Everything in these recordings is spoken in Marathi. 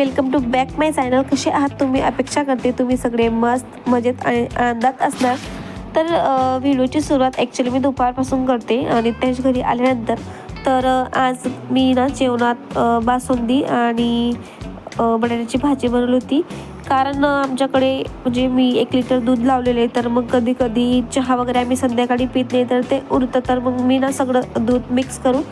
Welcome to back my channel. कसे आहात तुम्ही? अपेक्षा करते तुम्ही सगळे मस्त मजेत आणि आनंदात असणार. तर व्हिडिओची सुरुवात ॲक्च्युली मी दुपारपासून करते आणि त्याच घरी आल्यानंतर. तर आज मी ना जेवणात बासुंदी आणि बटाट्याची भाजी बनवली होती. कारण आमच्याकडे म्हणजे मी एक लिटर दूध लावलेले तर मग कधी कधी चहा वगैरे आम्ही संध्याकाळी पित नाही तर ते उरतं. तर मग मी ना सगळं दूध मिक्स करून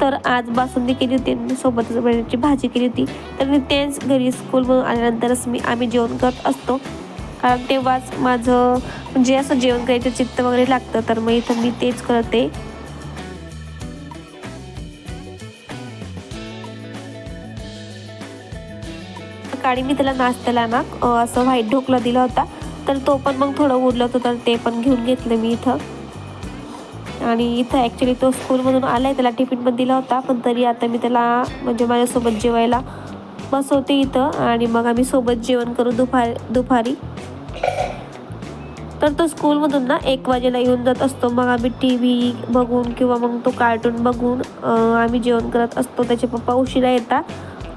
तर आज बासुंदी केली होती आणि सोबतच बटाट्याची भाजी केली होती. तर मी तेच घरी स्कूलमधून आल्यानंतरच मी आम्ही जेवण करत असतो. कारण तेव्हाच माझं म्हणजे असं जेवण करायचं चित्त वगैरे लागतं तर मग इथं मी तेच करते. सकाळी मी त्याला नाश्त्याला ना असं व्हाईट ढोकला दिला होता. तर तो पण मग थोडं उरलं होतं तर ते पण घेऊन घेतलं मी इथं. आणि इथं ॲक्च्युली तो स्कूलमधून आला आहे त्याला टिफिन पण दिला होता पण तरी आता मी त्याला म्हणजे माझ्यासोबत जेवायला बसवते इथं आणि मग आम्ही सोबत जेवण करू दुपार दुपारी. तर तो स्कूलमधून ना एक वाजेला येऊन जात असतो. मग आम्ही टी व्ही बघून किंवा मग तो कार्टून बघून आम्ही जेवण करत असतो. त्याचे पप्पा उशिरा येतात.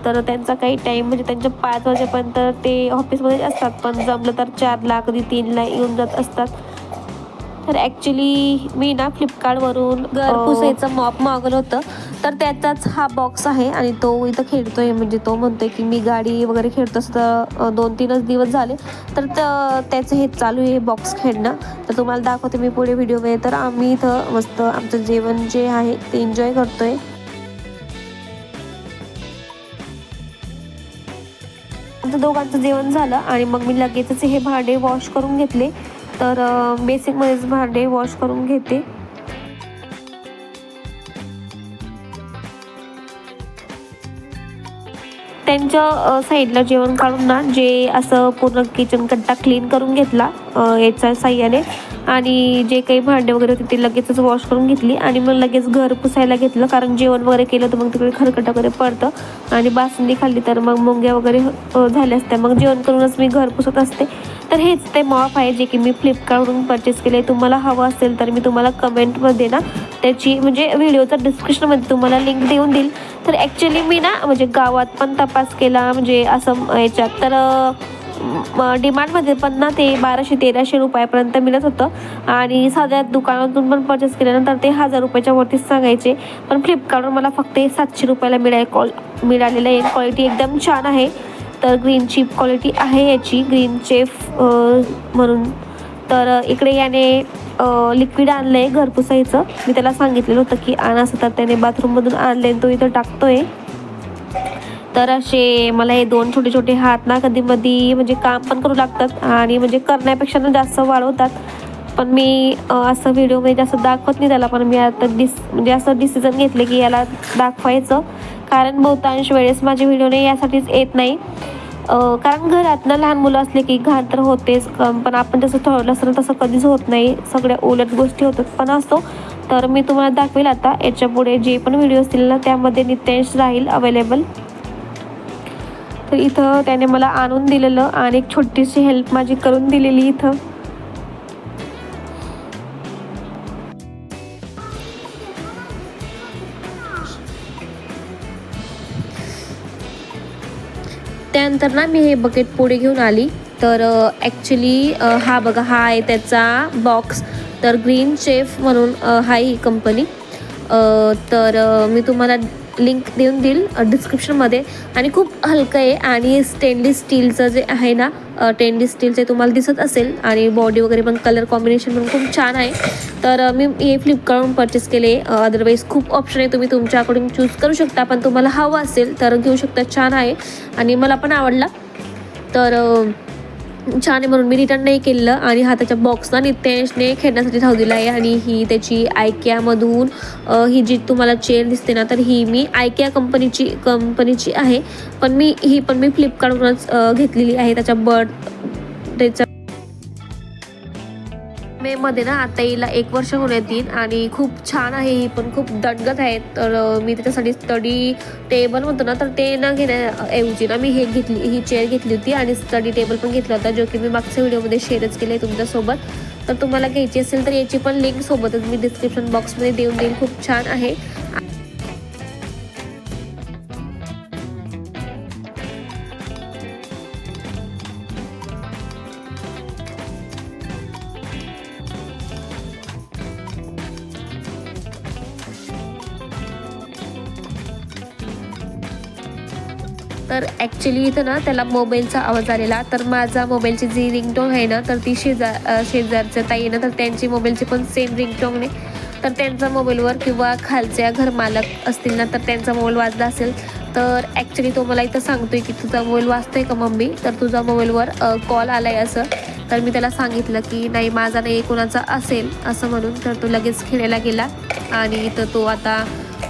तर त्यांचा काही टाईम म्हणजे त्यांच्या पाच वाजेपर्यंत ते ऑफिसमध्येच असतात. पण जमलं तर चारला कधी तीनला येऊन जात असतात. तर ॲक्च्युली मी ना फ्लिपकार्टवरून घर पुसायचं मॉप मागवलं होतं. तर त्याचाच हा बॉक्स आहे आणि तो इथं खेळतोय. म्हणजे तो म्हणतोय की मी गाडी वगैरे खेळतो असं दोन तीनच दिवस झाले. तर त्याचं हे चालू आहे बॉक्स खेळणं. तर तुम्हाला दाखवते मी पुढे व्हिडिओमध्ये तर आम्ही इथं मस्त आमचं जेवण जे आहे ते एन्जॉय करतोय. आमचं दोघांचं जेवण झालं आणि मग मी लगेचच हे भांडे वॉश करून घेतले. तर बेसिकमध्येच भांडे वॉश करून घेते. त्यांच्या साईडला जेवण काढून ना जे असं पूर्ण किचन कट्टा क्लीन करून घेतला याच्या साह्याने आणि जे काही भांडे वगैरे होते ते लगेचच वॉश करून घेतली आणि मग लगेच घर पुसायला घेतलं कारण जेवण वगैरे केलं तर मग तिकडे खरकट वगैरे पडतं. आणि बासुंदी खाल्ली तर मग मुंग्या वगैरे झाल्या असत्या. मग जेवण करूनच मी घर पुसत असते. तर हेच ते मॉप आहे जे की मी फ्लिपकार्टवरून परचेस केले तुम्हाला हवं असेल तर मी तुम्हाला कमेंटमध्ये ना त्याची म्हणजे व्हिडिओचा डिस्क्रिप्शनमध्ये तुम्हाला लिंक देऊन देईल. तर ॲक्च्युली मी ना म्हणजे गावात पण तपास केला म्हणजे असं याच्यात. तर डिमांडमध्ये पण ना ते बाराशे तेराशे रुपयापर्यंत मिळत होतं. आणि साध्या दुकानातून पण परचेस केल्यानंतर ते हजार रुपयाच्या वरतीच सांगायचे. पण फ्लिपकार्टवर मला फक्त सातशे रुपयाला मिळाय कॉल मिळालेलं आहे. क्वालिटी एकदम छान आहे. तर ग्रीन चीप क्वालिटी आहे याची. ग्रीन चेफ म्हणून. तर इकडे याने लिक्विड आणलं आहे घरपुसायचं. मी त्याला सांगितलेलं होतं की आण असं तर त्याने बाथरूममधून आणलं आहे तो इथं टाकतो आहे तर असे मला हे दोन छोटे छोटे हात ना कधी मधी म्हणजे काम पण करू लागतात आणि म्हणजे करण्यापेक्षा ना जास्त वाढवतात. पण मी असं व्हिडिओमध्ये जास्त दाखवत नाही त्याला पण मी आता डिस म्हणजे असं डिसिजन घेतले की याला दाखवायचं. कारण बहुतांश वेळेस माझे व्हिडिओ नाही यासाठीच येत नाही. कारण घरात ना लहान मुलं असले की घाण तर होतेच पण आपण जसं ठरवलं असतं ना तसं कधीच होत नाही. सगळ्या उलट गोष्टी होतात पण असतो तर मी तुम्हाला दाखवेल आता याच्यापुढे जे पण व्हिडिओ असतील ना त्यामध्ये नित्यांश राहील अवेलेबल तर इथं त्याने मला आणून दिलेलं आणि एक छोटीशी हेल्प माझी करून दिलेली इथं. त्यानंतर ना मी हे बकेट पुढे घेऊन आली. तर ॲक्च्युली हा बघा हा आहे त्याचा बॉक्स तर ग्रीन शेफ म्हणून हा आहे ही कंपनी तर मी तुम्हाला लिंक देऊन देईल डिस्क्रिप्शनमध्ये आणि खूप हलकं आहे आणि स्टेनलेस स्टीलचं जे आहे ना स्टेनलेस स्टीलचे तुम्हाला दिसत असेल आणि बॉडी वगैरे पण कलर कॉम्बिनेशन पण खूप छान आहे. तर मी हे फ्लिपकार्टवरून परचेस केले. अदरवाईज खूप ऑप्शन आहे. तुम्ही तुमच्याकडून चूज करू शकता पण तुम्हाला हवं असेल तर घेऊ शकता. छान आहे. आणि मला पण आवडला. तर छान आहे म्हणून मी रिटर्न नाही केलं आणि हा त्याच्या बॉक्सना नितेशने खेळण्यासाठी राहू दिला आहे आणि ही त्याची आयक्यामधून ही जी तुम्हाला चेअर दिसते ना तर ही मी आयक्या कंपनीची कंपनीची आहे. पण मी ही पण मी फ्लिपकार्टवरूनच घेतलेली आहे. त्याच्या बर्ड त्याचा मे मध्ये ना आता हिला एक वर्ष होण्यात येतील आणि खूप छान आहे ही पण खूप दणगत आहे. तर मी त्याच्यासाठी स्टडी टेबल म्हणतो ना तर ते न घेण्याऐवजी ना मी हे घेतली ही चेअर घेतली होती आणि स्टडी टेबल पण घेतला होता जो की मी मागच्या व्हिडिओमध्ये शेअरच केले तुमच्यासोबत. तर तुम्हाला घ्यायची असेल तर याची पण लिंक सोबतच मी डिस्क्रिप्शन बॉक्समध्ये देऊन देईल खूप छान आहे. तर ॲक्च्युली इथं ना त्याला मोबाईलचा आवाज आलेला. तर माझा मोबाईलची जी रिंगटोन आहे ना तर ती शेजार शेजारच्या ताई आहे ना तर त्यांची मोबाईलची पण सेम रिंगटोन आहे. तर त्यांचा मोबाईलवर किंवा खालच्या घरमालक असतील ना तर त्यांचा मोबाईल वाजला असेल. तर ॲक्च्युली तो मला इथं सांगतोय की तुझा मोबाईल वाचतोय का मम्मी? तर तुझा मोबाईलवर कॉल आला आहे असं. तर मी त्याला सांगितलं की नाही माझा नाही कोणाचा असेल असं म्हणून. तर तो लगेच खेळायला गेला. आणि इथं तो आता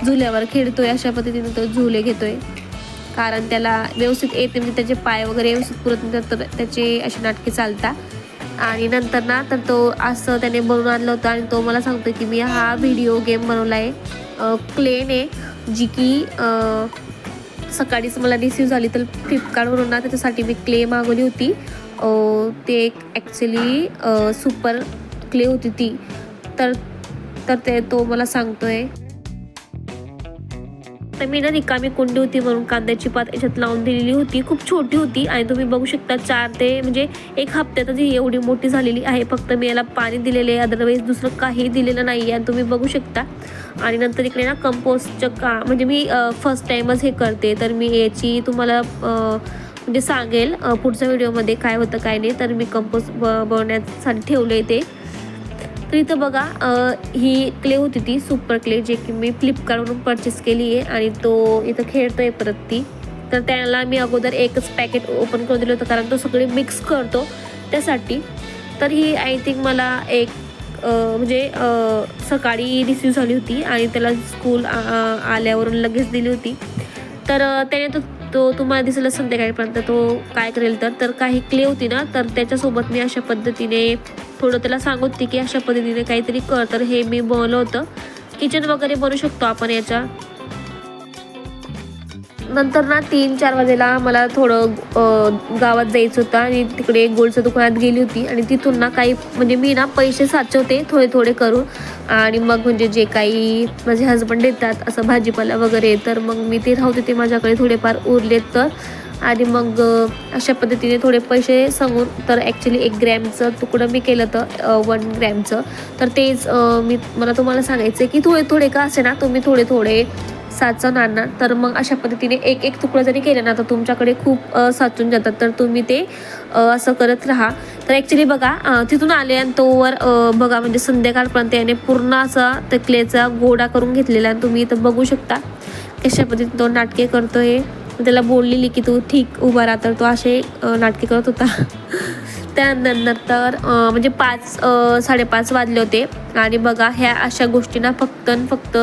झुल्यावर खेळतोय अशा पद्धतीने तो झुले घेतोय. कारण त्याला व्यवस्थित येते म्हणजे त्याचे पाय वगैरे व्यवस्थित पुरत नाही तर त्याचे असे नाटके चालतात. आणि नंतर ना तर तो असं त्याने बनवून आणलं होतं आणि तो मला सांगतो की मी हा व्हिडिओ गेम बनवला आहे क्लेन आहे जी की सकाळीच मला रिसीव झाली. तर फ्लिपकार्टवरून ना त्याच्यासाठी मी क्ले मागवली होती. ते एक ॲक्च्युली सुपर क्ले होती ती. तर तर ते तो मला सांगतोय. तर मी ना रिकामी कुंडी होती म्हणून कांद्याची पात याच्यात लावून दिलेली होती. खूप छोटी होती आणि तुम्ही बघू शकता चार ते म्हणजे एक हप्त्यातच ही एवढी मोठी झालेली आहे. फक्त मी याला पाणी दिलेले आहे. अदरवाईज दुसरं काही दिलेलं नाही आहे आणि तुम्ही बघू शकता. आणि नंतर इकडे ना कंपोस्टचं का म्हणजे मी फर्स्ट टाईमच हे करते. तर मी याची तुम्हाला म्हणजे सांगेल पुढच्या व्हिडिओमध्ये काय होतं काय नाही. तर मी कंपोस्ट ब बनवण्यासाठी ठेवलं आहे ते. तर इथं बघा ही क्ले होती ती सुपर क्ले जे की मी फ्लिपकार्टवरून परचेस केली आहे आणि तो इथं खेळतोय परत ती. तर त्याला मी अगोदर एकच पॅकेट ओपन करून दिलं होतं कारण तो सगळे मिक्स करतो त्यासाठी. तर ही आय थिंक मला एक म्हणजे सकाळी रिसीव झाली होती आणि त्याला स्कूल आल्यावरून लगेच दिली होती. तर त्याने तो तो तुम्हाला दिसेल संध्याकाळपर्यंत तो काय करेल तर. तर काही क्ले होती ना तर त्याच्यासोबत मी अशा पद्धतीने थोडं त्याला सांगत होती की अशा पद्धतीने काहीतरी कर. तर हे मी बोललं होतं. किचन वगैरे बनवू शकतो आपण याच्या. नंतर ना तीन चार वाजेला मला थोडं गावात जायचं होतं आणि तिकडे गोल्डच्या दुकानात गेली होती. आणि तिथून ना काही म्हणजे मी ना पैसे साचवते थोडे थोडे करून. आणि मग म्हणजे जे काही माझे हजबंड देतात असं भाजीपाला वगैरे तर मग मी ते राहू ते माझ्याकडे थोडेफार उरलेत तर. आणि मग अशा पद्धतीने थोडे पैसे सांगून तर ॲक्च्युली एक ग्रॅमचं तुकडं मी केलं तर वन ग्रॅमचं. तर तेच मी मला तुम्हाला सांगायचं आहे की थोडे थोडे का असे ना तुम्ही थोडे थोडे साचून आणणार तर मग अशा पद्धतीने एक एक तुकडा जरी केला ना तर तुमच्याकडे खूप साचून जातात. तर तुम्ही ते असं करत राहा. तर ॲक्च्युली बघा तिथून आले आणि तोवर बघा म्हणजे संध्याकाळपर्यंत याने पूर्ण असा तकलेचा क्लेचा गोडा करून घेतलेला आणि तुम्ही इथं बघू शकता. कशा पद्धतीने तो नाटके करतो आहे त्याला बोललेली की तू ठीक उभा राहा तर तो असे नाटके करत होता. त्यानंतर म्हणजे पाच साडेपाच वाजले होते. आणि बघा ह्या अशा गोष्टी ना फक्त आणि फक्त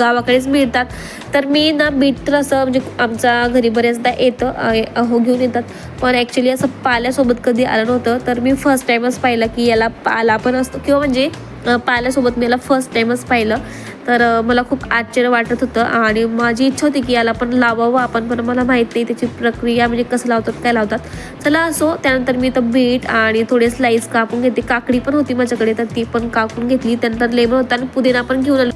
गावाकडेच मिळतात. तर मी ना बीट तर असं म्हणजे आमच्या घरी बऱ्याचदा येतं हो घेऊन येतात. पण ॲक्च्युली असं पाल्यासोबत कधी आलं नव्हतं. तर मी फर्स्ट टाईमच पाहिलं की याला पाला पण असतो. किंवा म्हणजे पाहिल्यासोबत मी याला फर्स्ट टाईमच पाहिलं. तर मला खूप आश्चर्य वाटत होतं आणि माझी इच्छा होती की याला पण लावावं आपण पण मला माहीत नाही त्याची प्रक्रिया म्हणजे कसं लावतात काय लावतात. चला असो त्यानंतर मी इथं बीट आणि थोडे स्लाईस कापून घेते. काकडी पण होती माझ्याकडे तर ती पण कापून घेतली. त्यानंतर लेमन होता आणि पुदिना पण घेऊन आलो.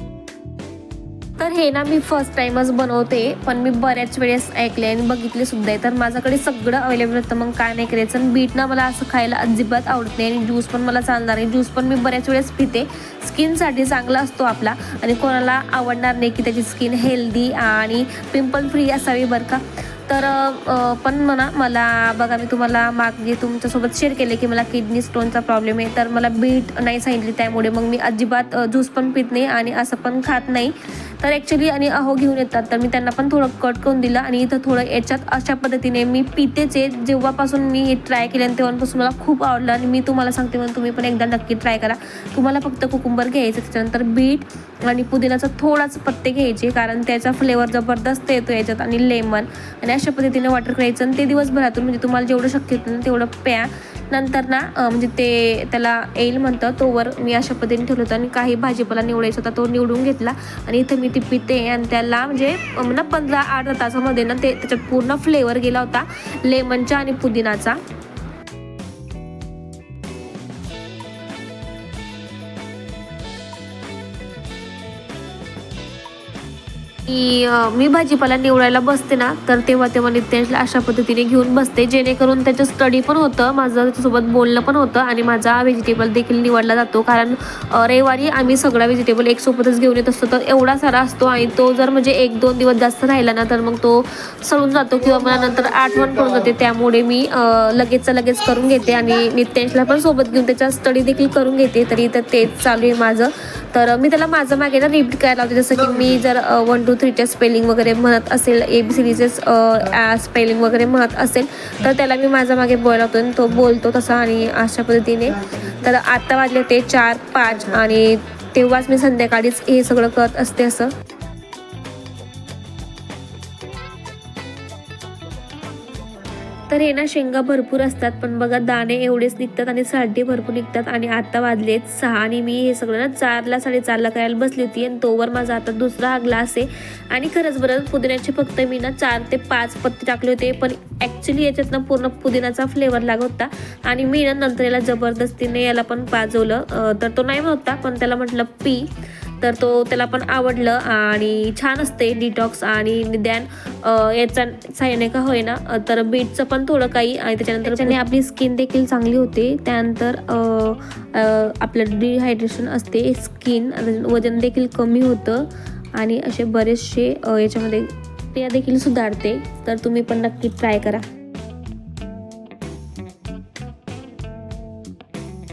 हे ना मी फर्स्ट टाइमच बनवते पण मी बऱ्याच वेळेस ऐकले आणि बघितले सुद्धा आहे. तर माझ्याकडे सगळं अवेलेबल होतं मग काय नाही करायचं. आणि बीट ना मला असं खायला अजिबात आवडत नाही आणि ज्यूस पण मला चालणार नाही. ज्यूस पण मी बऱ्याच वेळेस पिते. स्किनसाठी चांगला असतो आपला. आणि कोणाला आवडणार नाही की त्याची स्किन हेल्दी आणि पिंपल फ्री असावी बरं का. तर पण म्हणा मला बघा मी तुम्हाला मागे तुमच्यासोबत शेअर केले की मला किडनी स्टोनचा प्रॉब्लेम आहे. तर मला बीट नाही सांगितली त्यामुळे मग मी अजिबात ज्यूस पण पित नाही आणि असं पण खात नाही. तर ॲक्च्युली आणि अहो घेऊन येतात. तर मी त्यांना पण थोडं कट करून दिलं आणि इथं थोडं याच्यात अशा पद्धतीने मी पितेच आहे. जेव्हापासून मी हे ट्राय केलं आणि तेव्हापासून मला खूप आवडलं आणि मी तुम्हाला सांगते म्हणून तुम्ही पण एकदा नक्की ट्राय करा. तुम्हाला फक्त कुकुंबर घ्यायचं त्याच्यानंतर बीट आणि पुदिनाचा थोडाच पत्ते घ्यायचे कारण त्याचा फ्लेवर जबरदस्त येतो याच्यात आणि लेमन आणि अशा पद्धतीने वॉटर करायचं आणि ते दिवसभरातून म्हणजे तुम्हाला जेवढं शक्य होतं ना तेवढं प्या. नंतर ना म्हणजे ते त्याला येईल म्हणतं तोवर मी अशा पद्धतीने ठेवलं होतं आणि काही भाजीपाला निवडायचा होता तो निवडून घेतला. आणि इथं मी ती पिते आणि त्याला म्हणजे ना पंधरा अर्धा तासामध्ये ना ते त्याच्यात पूर्ण फ्लेवर गेला होता लेमनचा आणि पुदिनाचा. की मी भाजीपाला निवडायला बसते ना तर तेव्हा तेव्हा नित्यांशला अशा पद्धतीने घेऊन बसते. जेणेकरून त्याचं स्टडी पण होतं माझं त्याच्यासोबत बोलणं पण होतं आणि माझा व्हेजिटेबल देखील निवडला जातो. कारण रविवारी आम्ही सगळा व्हेजिटेबल एकसोबतच घेऊन येत असतो. तर एवढा सारा असतो आणि तो जर म्हणजे एक दोन दिवस जास्त राहिला ना तर मग तो सळून जातो किंवा मला नंतर आठवण पडून जाते. त्यामुळे मी लगेचचा लगेच करून घेते आणि नित्यांशला पण सोबत घेऊन त्याचा स्टडी देखील करून घेते. तरी तर तेच चालू आहे माझं. तर मी त्याला माझं मागे ना रिपीट करायला लावते. जसं की मी जर वन टू थ्रीच्या स्पेलिंग वगैरे म्हणत असेल ए बी सी डीचे स्पेलिंग वगैरे म्हणत असेल तर त्याला मी माझ्या मागे बोलावतो आणि तो बोलतो तसा आणि अशा पद्धतीने. तर आत्ता वाजले ते चार पाच आणि तेव्हाच मी संध्याकाळीच हे सगळं करत असते असं. तर हे ना शेंगा भरपूर असतात पण बघा दाणे एवढेच निघतात आणि साठे भरपूर निघतात आणि आता वाजलेत सहा आणि मी हे सगळं ना चारला साडेचारला करायला बसली होती आणि तोवर माझा आता दुसरा हा ग्लास आहे. आणि खरंच बरं पुदिन्याचे फक्त मी ना चार ते पाच पत्ते टाकले होते पण ॲक्च्युली याच्यात ना पूर्ण पुदिनाचा फ्लेवर लागत होता. आणि मी ना नंतर याला जबरदस्तीने याला पण पाजवलं. तर तो नाही होता पण त्याला म्हटलं पी. तर तो त्याला पण आवडलं आणि छान असते डिटॉक्स आणि निदान याचा साह्याने का होईना तर बीटचं पण थोडं काही आणि त्याच्यानंतर त्याने आपली स्किन देखील चांगली होते. त्यानंतर आपलं डिहायड्रेशन असते. स्किन वजन देखील कमी होतं आणि असे बरेचसे याच्यामध्ये क्रिया देखील सुधारते. तर तुम्ही पण नक्की ट्राय करा.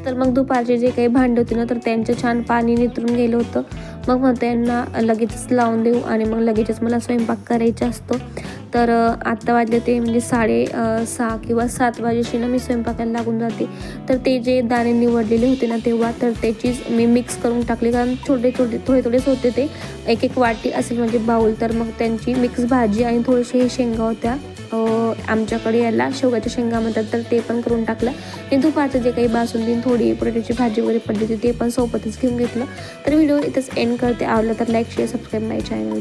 तर मग दुपारचे जे काही भांडे होते ना तर त्यांचं छान पाणी नितरून गेलं होतं. मग मग त्यांना लगेचच लावून देऊ आणि मग लगेचच मला स्वयंपाक करायचा असतो. तर आत्ता वाजले ते म्हणजे साडे सहा किंवा सात वाजेशी ना मी स्वयंपाकाला लागून जाते. तर ते जे दाणे निवडलेले होते ना तेव्हा तर त्याचीच मी मिक्स करून टाकली. कारण छोटे छोटे थोडे थोडेच होते ते. एक एक वाटी असेल म्हणजे बाऊल तर मग त्यांची मिक्स भाजी आणि थोडेसे शेंगा होत्या. आमच्याकडे याला शेवगाच्या शेंगा म्हणतात तर ते पण करून टाकलं. आणि दुपारचं जे काही बासुंदी थोडी पोटॅटोची भाजी वगैरे पडली होती ते पण सोबतच घेऊन घेतलं. तर व्हिडिओ इथंच एंड करते. आवडलं तर like share subscribe my channel